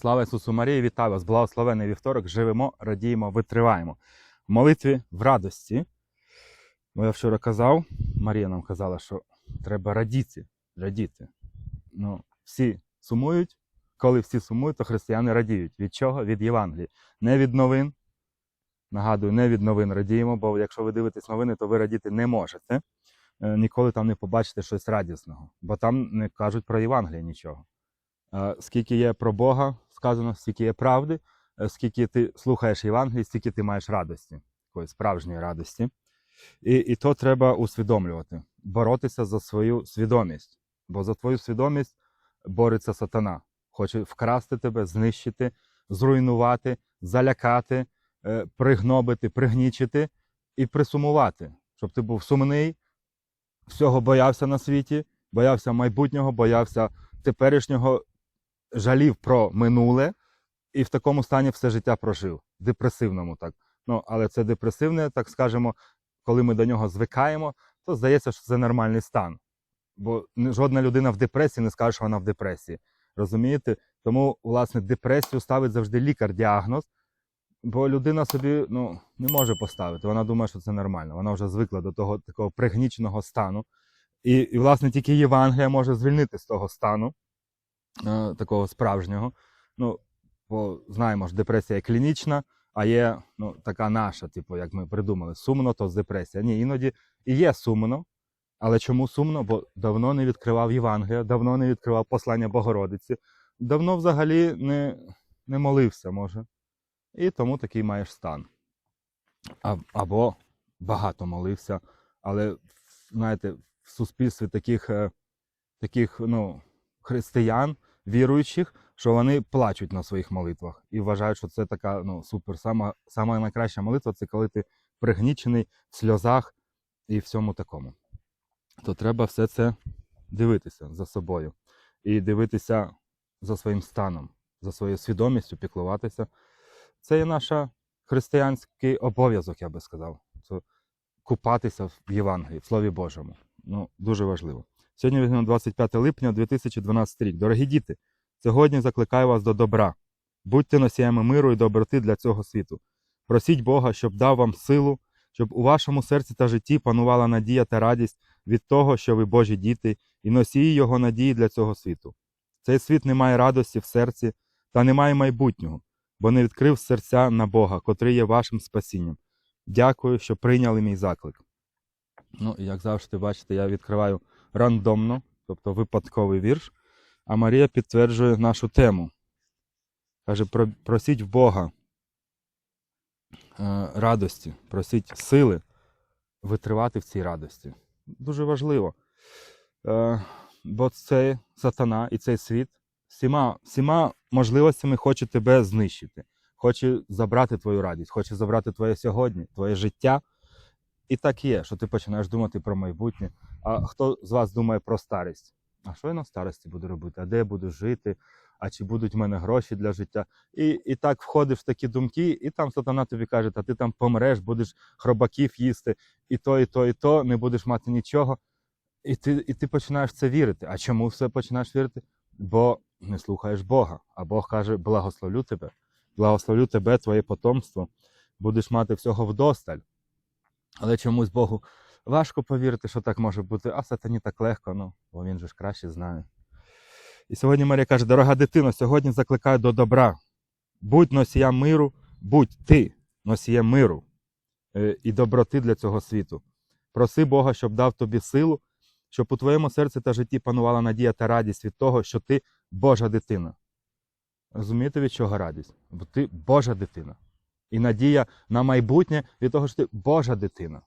Слава Ісусу Марії, вітаю вас! Благословений вівторок. Живемо, радіємо, витриваємо. В молитві в радості. Бо я вчора казав, Марія нам казала, що треба радіти. радіти. Ну, всі сумують. Коли всі сумують, то християни радіють. Від чого? Від Євангелії. Не від новин. Нагадую, не від новин радіємо, бо якщо ви дивитесь новини, то ви радіти не можете. Е, Ніколи там не побачите щось радісного, бо там не кажуть про Євангеліє нічого. Е, Скільки є про Бога сказано, скільки є правди, е, скільки ти слухаєш Євангелії, стільки ти маєш радості, такої справжньої радості. І, і то треба усвідомлювати, боротися за свою свідомість, бо за твою свідомість бореться сатана. Хоче вкрасти тебе, знищити, зруйнувати, залякати, е, пригнобити, пригнічити і присумувати, щоб ти був сумний, всього боявся на світі, боявся майбутнього, боявся теперішнього, жалів про минуле і в такому стані все життя прожив, депресивному так. Ну, але це депресивне, так скажемо, коли ми до нього звикаємо, то здається, що це нормальний стан. Бо жодна людина в депресії не скаже, що вона в депресії. Розумієте? Тому, власне, депресію ставить завжди лікар діагноз, бо людина собі ну, не може поставити. Вона думає, що це нормально. Вона вже звикла до того такого пригніченого стану. І, і власне, тільки Євангелія може звільнити з того стану, такого справжнього. Ну, бо знаємо ж, депресія клінічна, а є ну, така наша, типу, як ми придумали, сумно, то з депресія. Ні, іноді і є сумно. Але чому сумно? Бо давно не відкривав Євангелія, давно не відкривав послання Богородиці, давно взагалі не, не молився, може. І тому такий маєш стан. А, або багато молився, але знаєте, в суспільстві таких, е, таких ну, християн, віруючих, що вони плачуть на своїх молитвах і вважають, що це така ну, супер. Сама, сама найкраща молитва це коли ти пригнічений в сльозах і всьому такому. То треба все це дивитися за собою і дивитися за своїм станом, за своєю свідомістю, піклуватися. Це є наш християнський обов'язок, я би сказав. Купатися в Євангелії, в Слові Божому. Ну, дуже важливо. Сьогодні візьмемо 25 липня 2012 рік. Дорогі діти, сьогодні закликаю вас до добра. Будьте носіями миру і доброти для цього світу. Просіть Бога, щоб дав вам силу, щоб у вашому серці та житті панувала надія та радість від того, що ви Божі діти, і носії його надії для цього світу. Цей світ не має радості в серці та не має майбутнього, бо не відкрив серця на Бога, котрий є вашим спасінням. Дякую, що прийняли мій заклик. Ну, як завжди, бачите, я відкриваю рандомно, тобто випадковий вірш, а Марія підтверджує нашу тему. Каже, просіть в Бога е, радості, просіть сили витривати в цій радості. Дуже важливо. Е, бо цей сатана і цей світ всіма, всіма можливостями хоче тебе знищити, хоче забрати твою радість, хоче забрати твоє сьогодні, твоє життя. І так є, що ти починаєш думати про майбутнє. А хто з вас думає про старість? А що я на старості буду робити? А де я буду жити? А чи будуть в мене гроші для життя? І, і так входиш в такі думки, і там сатана тобі каже, та ти там помреш, будеш хробаків їсти, і то, і то, і то, не будеш мати нічого. І ти, і ти починаєш це вірити. А чому все починаєш вірити? Бо не слухаєш Бога. А Бог каже: благословлю тебе, благословлю тебе, твоє потомство, будеш мати всього вдосталь. Але чомусь Богу важко повірити, що так може бути, а сатані так легко, ну, бо він же ж краще знає. І сьогодні Марія каже: дорога дитино, сьогодні закликаю до добра. Будь носієм миру, будь ти носієм миру е, і доброти для цього світу. Проси Бога, щоб дав тобі силу, щоб у твоєму серці та житті панувала надія та радість від того, що ти Божа дитина. Розумієте, від чого радість? Бо ти Божа дитина. І надія на майбутнє від того, що ти Божа дитина.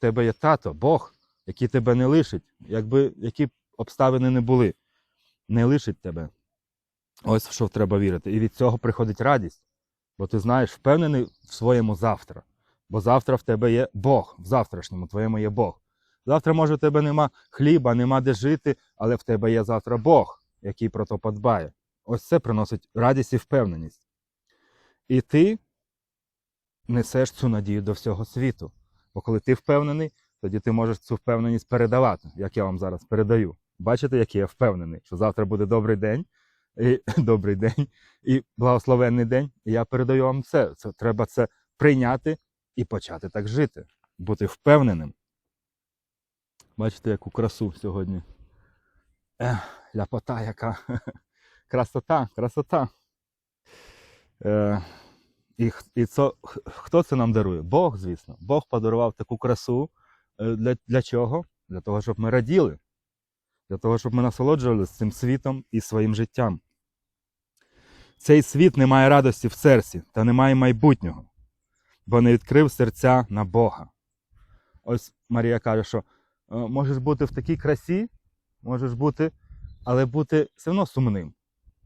Тебе є тато, Бог, який тебе не лишить, якби які б обставини не були, не лишить тебе. Ось в що треба вірити. І від цього приходить радість. Бо ти знаєш, впевнений в своєму завтра. Бо завтра в тебе є Бог, в завтрашньому твоєму є Бог. Завтра, може, в тебе нема хліба, нема де жити, але в тебе є завтра Бог, який про то подбає. Ось це приносить радість і впевненість. І ти несеш цю надію до всього світу. Бо коли ти впевнений, тоді ти можеш цю впевненість передавати, як я вам зараз передаю. Бачите, який я впевнений, що завтра буде добрий день, і добрий день, і благословенний день. І я передаю вам це. це. Треба це прийняти і почати так жити, бути впевненим. Бачите, яку красу сьогодні. Ех, ляпота яка. Красота, красота. Е, і, і це, хто це нам дарує? Бог, звісно. Бог подарував таку красу. Е, Для, для чого? Для того, щоб ми раділи, для того, щоб ми насолоджувалися цим світом і своїм життям. Цей світ не має радості в серці та не має майбутнього, бо не відкрив серця на Бога. Ось Марія каже, що е, можеш бути в такій красі, можеш бути, але бути все одно сумним.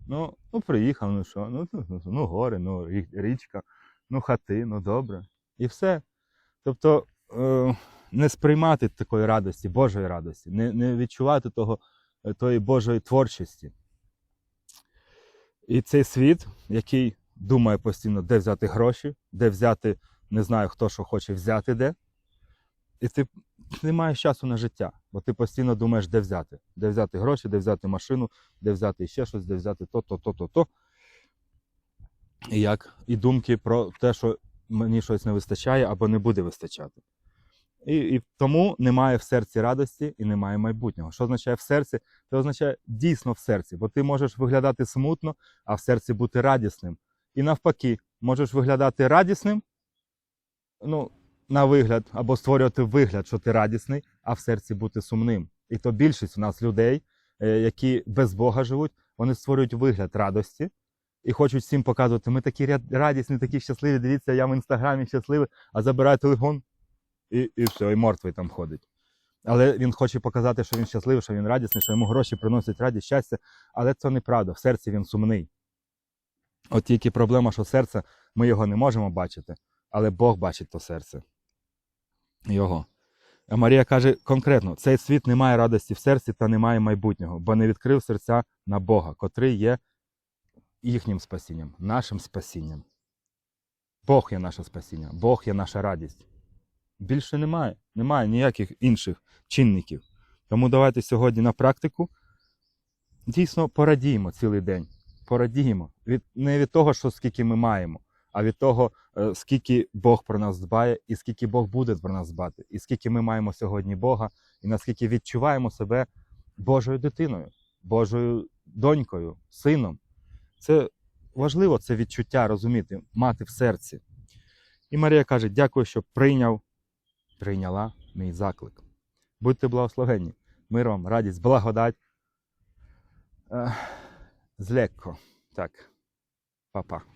Ну, ну приїхав, ну що, ну, ну, ну, ну гори, ну річка, ну хати, ну добре. І все. Тобто е, не сприймати такої радості, Божої радості, не, не відчувати того, е, тої Божої творчості. І цей світ, який думає постійно, де взяти гроші, де взяти, не знаю, хто що хоче взяти де. І ти не маєш часу на життя, бо ти постійно думаєш, де взяти. Де взяти гроші, де взяти машину, де взяти ще щось, де взяти то, то, то, то, то. І як? І думки про те, що мені щось не вистачає або не буде вистачати. І, і тому немає в серці радості і немає майбутнього. Що означає в серці? Це означає дійсно в серці, бо ти можеш виглядати смутно, а в серці бути радісним. І навпаки, можеш виглядати радісним, ну, на вигляд, або створювати вигляд, що ти радісний, а в серці бути сумним. І то більшість у нас людей, е, які без Бога живуть, вони створюють вигляд радості і хочуть всім показувати, ми такі радісні, такі щасливі, дивіться, я в інстаграмі щасливий, а забирає телефон і, і все, і мертвий там ходить. Але він хоче показати, що він щасливий, що він радісний, що йому гроші приносять радість, щастя, але це неправда. В серці він сумний. От тільки проблема, що серце, ми його не можемо бачити, але Бог бачить то серце. Його. А Марія каже конкретно: цей світ не має радості в серці та не має майбутнього, бо не відкрив серця на Бога, котрий є їхнім спасінням, нашим спасінням. Бог є наше спасіння, Бог є наша радість. Більше немає, немає ніяких інших чинників. Тому давайте сьогодні на практику дійсно порадіємо цілий день. Порадіємо від, не від того, що скільки ми маємо, а від того, е, скільки Бог про нас дбає, і скільки Бог буде про нас дбати, і скільки ми маємо сьогодні Бога, і наскільки відчуваємо себе Божою дитиною, Божою донькою, сином. Це важливо це відчуття розуміти, мати в серці. І Марія каже: дякую, що прийняв, прийняла мій заклик. Будьте благословенні, мир вам, радість, благодать. Ех, Злекко. Так, па-па.